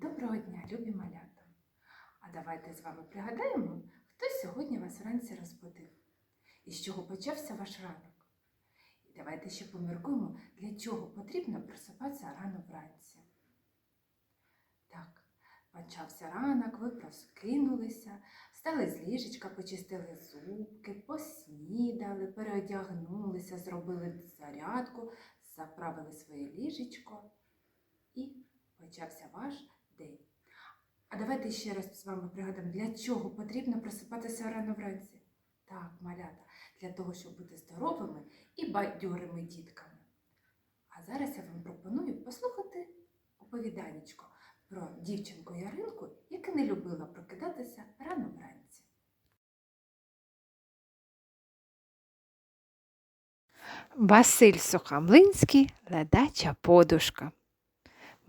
Доброго дня, любі малята! А давайте з вами пригадаємо, хто сьогодні вас вранці розбудив і з чого почався ваш ранок. І давайте ще поміркуємо, для чого потрібно просипатися рано вранці. Так, почався ранок, ви проскинулися, встали з ліжечка, почистили зубки, поснідали, переодягнулися, зробили зарядку, заправили своє ліжечко і почався ваш день. А давайте ще раз з вами пригадаємо, для чого потрібно просипатися рано вранці. Так, малята, для того, щоб бути здоровими і бадьорими дітками. А зараз я вам пропоную послухати оповіданечко про дівчинку Яринку, яка не любила прокидатися рано вранці. Василь Сухомлинський ледача подушка.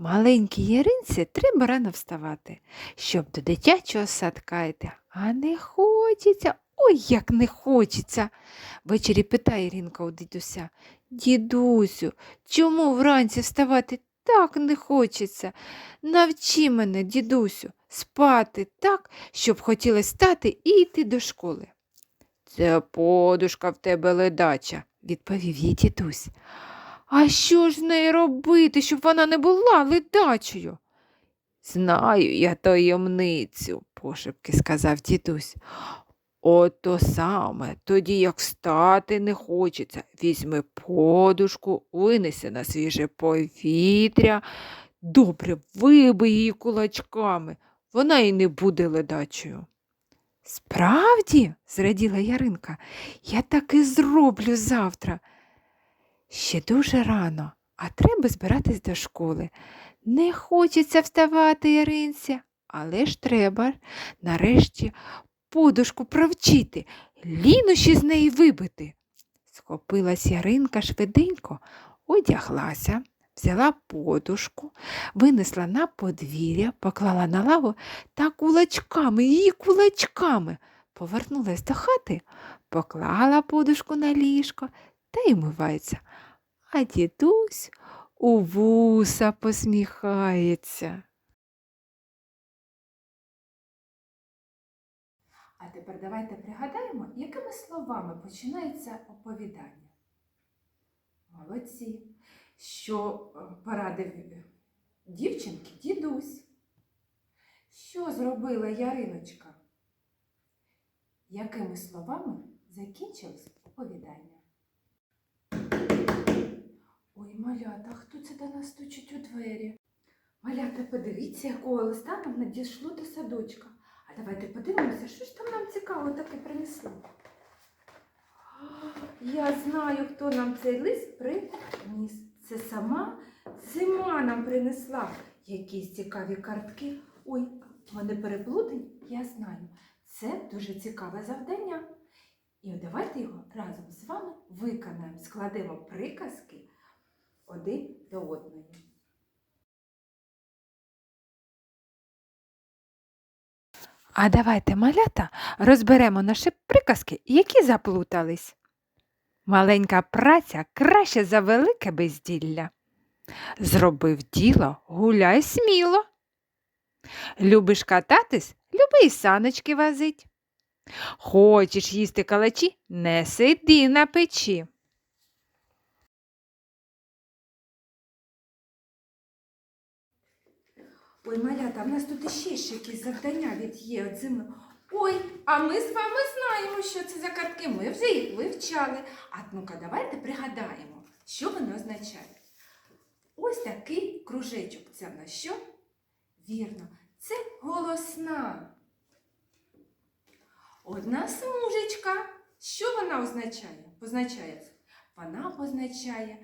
Маленькій Яринці треба рано вставати, щоб до дитячого садка йти. А не хочеться, ой, як не хочеться. Ввечері питає Іринка у дідуся. Дідусю, чому вранці вставати так не хочеться? Навчи мене, дідусю, спати так, щоб хотілося стати і йти до школи. Це подушка в тебе ледача, відповів їй дідусь. А що ж з нею робити, щоб вона не була ледачою? Знаю я таємницю, пошепки сказав дідусь. Ото саме, тоді як встати не хочеться, візьми подушку, винеси на свіже повітря, добре вибий її кулачками, вона й не буде ледачою. Справді, зраділа Яринка, я так і зроблю завтра. Ще дуже рано, а треба збиратись до школи. Не хочеться вставати, Яринця, але ж треба нарешті подушку провчити, лінощі з неї вибити. Схопилась Яринка швиденько, одяглася, взяла подушку, винесла на подвір'я, поклала на лаву та кулачками, її кулачками. Повернулась до хати, поклала подушку на ліжко та й мивається. А дідусь у вуса посміхається. А тепер давайте пригадаємо, якими словами починається оповідання. Молодці, що е, порадив дівчинки дідусь. Що зробила Яриночка? Якими словами закінчилось оповідання? Ой, малята, хто це до нас стучить у двері? Малята, подивіться, якого листа нам надійшло до садочка. А давайте подивимося, що ж там нам цікаво таке принесло. Я знаю, хто нам цей лист приніс. Це сама зима нам принесла. Якісь цікаві картки. Ой, вони переплутані, я знаю. Це дуже цікаве завдання. І давайте його разом з вами виконаємо, складемо приказки один до одної. А давайте, малята, розберемо наші приказки, які заплутались. Маленька праця краще за велике безділля. Зробив діло, гуляй сміло. Любиш кататись, люби й саночки возить. Хочеш їсти калачі, не сиди на печі. Ой, малята, в нас тут іще ж якісь завдання від є від зими. Ой, а ми з вами знаємо, що це за картки. Ми вже їх вивчали. А ну-ка, давайте пригадаємо, що вони означають. Ось такий кружечок. Це в нас що? Вірно, це голосна. Одна смужечка. Що вона означає? Позначає? Вона позначає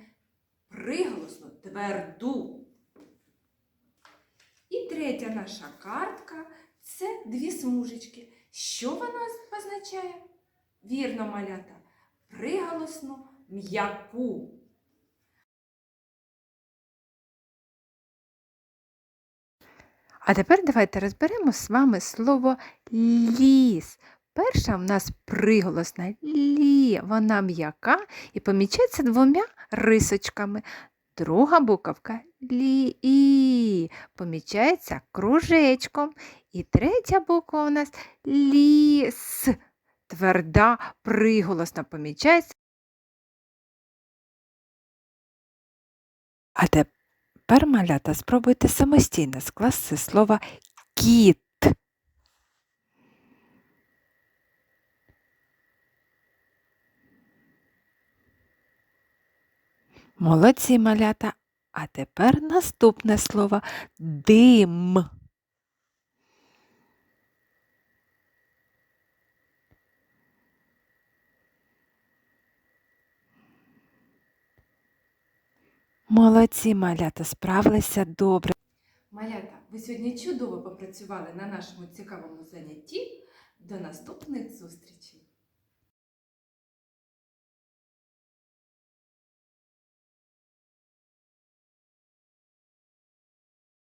приголосну, тверду. Третя наша картка це дві смужечки. Що вона позначає? Вірно, малята, приголосну м'яку. А тепер давайте розберемо з вами слово ліс. Перша в нас приголосна лі. Вона м'яка і помічається двома рисочками. Друга буковка лі і помічається кружечком. І третя буква у нас ліс. Тверда приголосна помічається. А тепер, малята, спробуйте самостійно скласти слово кіт. Молодці малята. А тепер наступне слово дим. Молодці малята, справилися добре. Малята, ви сьогодні чудово попрацювали на нашому цікавому занятті. До наступних зустрічей!